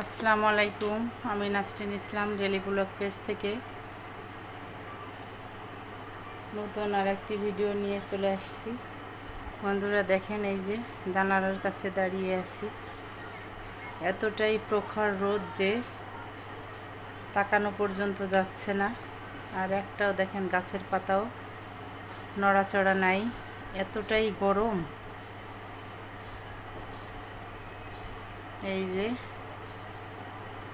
আসসালামু আলাইকুম, আমি Nasrin Islam daily blog page থেকে। নতুন আর একটি ভিডিও নিয়ে চলে আসছি। বন্ধুরা দেখেন এই যে জানালার কাছে দাঁড়িয়ে আছি। এতটাই প্রখর রোদ যে তাকানো পর্যন্ত যাচ্ছে না। আর একটাও দেখেন গাছের পাতাও নড়াচড়া নাই, এতটাই গরম। এই যে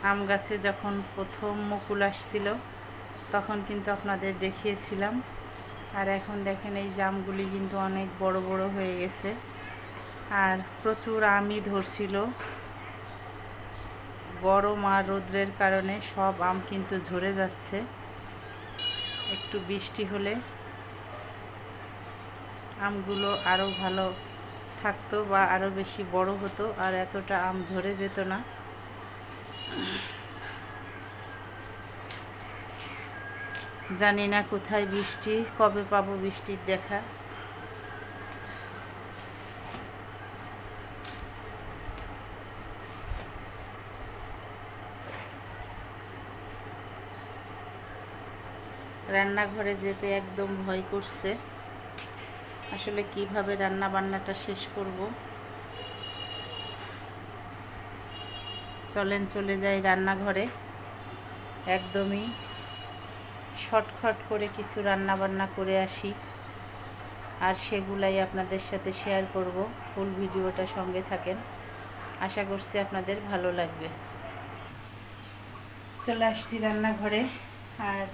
আম গাছে যখন প্রথম মুকুল আসছিল, তখন কিন্তু আপনাদের দেখিয়েছিলাম। আর এখন দেখেন এই জামগুলি কিন্তু অনেক বড় বড় হয়ে গেছে। আর প্রচুর আমই ধরছিল। গরম আর রৌদ্রের কারণে সব আম কিন্তু ঝরে যাচ্ছে। একটু বৃষ্টি হলে আমগুলো আরও ভালো থাকতো বা আরও বেশি বড় হতো, আর এতটা আম ঝরে যেত না। জানি না কোথায় বৃষ্টি, কবে পাবো বৃষ্টির দেখা। রান্নাঘরে যেতে একদম ভয় করছে। আসলে কীভাবে রান্না বান্নাটা শেষ করব? চলেন চলে যাই রান্নাঘরে। একদমই শর্টকাট করে কিছু রান্না বান্না করে আসি। আর সেগুলাই আপনাদের সাথে শেয়ার করব। ফুল ভিডিওটা সঙ্গে থাকেন। আশা করছি আপনাদের ভালো লাগবে। চলে আসছি রান্নাঘরে। আর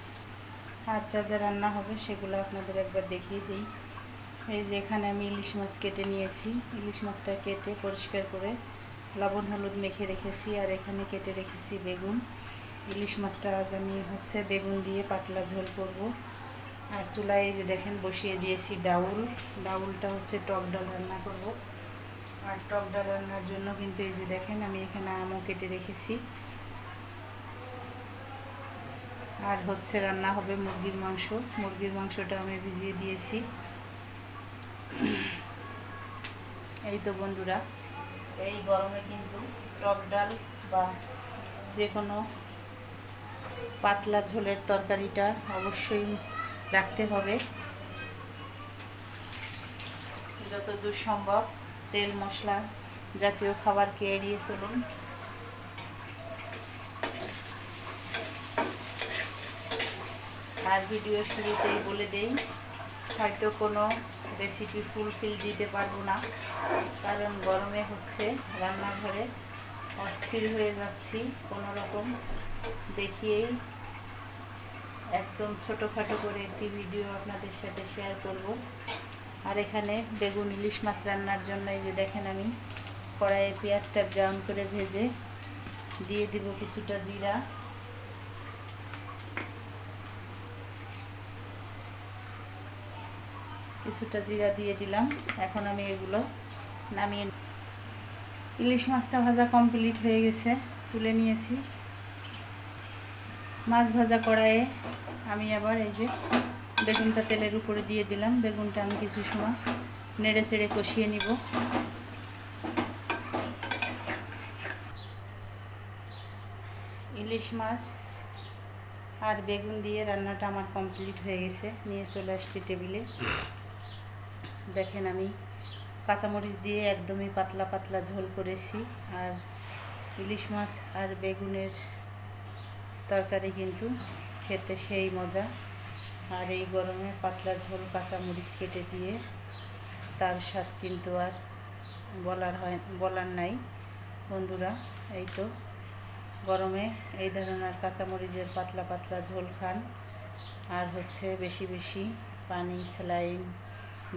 হাত যা যা রান্না হবে সেগুলো আপনাদের একবার দেখিয়ে দিই। এই যে এখানে আমি ইলিশ মাছ কেটে নিয়েছি। ইলিশ মাছটা কেটে পরিষ্কার করে লবণ, হলুদ মেখে রেখেছি। আর এখানে কেটে রেখেছি বেগুন। ইলিশ মাছটা আজ আমি হচ্ছে বেগুন দিয়ে পাতলা ঝোল করব। আর চুলায় যে দেখেন বসিয়ে দিয়েছি ডাউল। ডাউলটা হচ্ছে টক ডাল রান্না করব। আর টক ডাল রান্নার জন্য কিন্তু এই যে দেখেন আমি এখানে আমও কেটে রেখেছি। আর হচ্ছে রান্না হবে মুরগির মাংস। মুরগির মাংসটা আমি ভিজিয়ে দিয়েছি। এই তো বন্ধুরা, এই গরমে কিন্তু টক ডাল বা যে কোনো পাতলা ঝোলের তরকারিটা অবশ্যই রাখতে হবে। যতদূর সম্ভব তেল, মশলা জাতীয় খাবারকে এড়িয়ে চলুন। আর ভিডিও শুরুতেই বলে দেই, হয়তো কোনো রেসিপি ফুলফিল দিতে পারব না, কারণ গরমে হচ্ছে রান্নাঘরে অস্থির হয়ে যাচ্ছি, কোনো রকম। দেখিয়েই একদম ছোটোখাটো করে একটি ভিডিও আপনাদের সাথে শেয়ার করব। আর এখানে বেগুন ইলিশ মাছ রান্নার জন্য এই যে দেখেন আমি কড়াইয়ে পেঁয়াজটা ব্রাউন করে ভেজে দিয়ে দিব কিছুটা জিরা। কিছুটা জিরা দিয়ে দিলাম। এখন আমি এগুলো নামিয়ে ইলিশ মাছটা ভাজা কমপ্লিট হয়ে গেছে, তুলে নিয়েছি। মাছ ভাজা কড়াইয়ে আমি আবার এই যে বেগুনটা তেলের উপরে দিয়ে দিলাম। বেগুনটা আমি কিছু সময় নেড়ে চেড়ে কষিয়ে নিব। ইলিশ মাছ আর বেগুন দিয়ে রান্নাটা আমার কমপ্লিট হয়ে গেছে। নিয়ে চলে আসছি টেবিলে। দেখেন আমি কাঁচামরিচ দিয়ে একদমই পাতলা পাতলা ঝোল করেছি। আর ইলিশ মাছ আর বেগুনের তরকারি কিন্তু খেতে সেই মজা। আর এই গরমে পাতলা ঝোল কাঁচামরিচ কেটে দিয়ে তার স্বাদ কিন্তু আর বলার হয় বলার নাই। বন্ধুরা, এই তো গরমে এই ধরনের কাঁচামরিচের পাতলা পাতলা ঝোল খান। আর হচ্ছে বেশি বেশি পানি স্যালাইন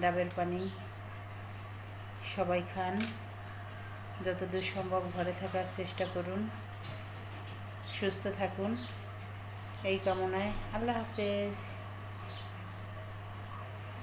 ডাবের পানি সবাই খান। যতদূর সম্ভব ঘরে থাকার চেষ্টা করুন। সুস্থ থাকুন। এই কামনায় আল্লাহ হাফেজ।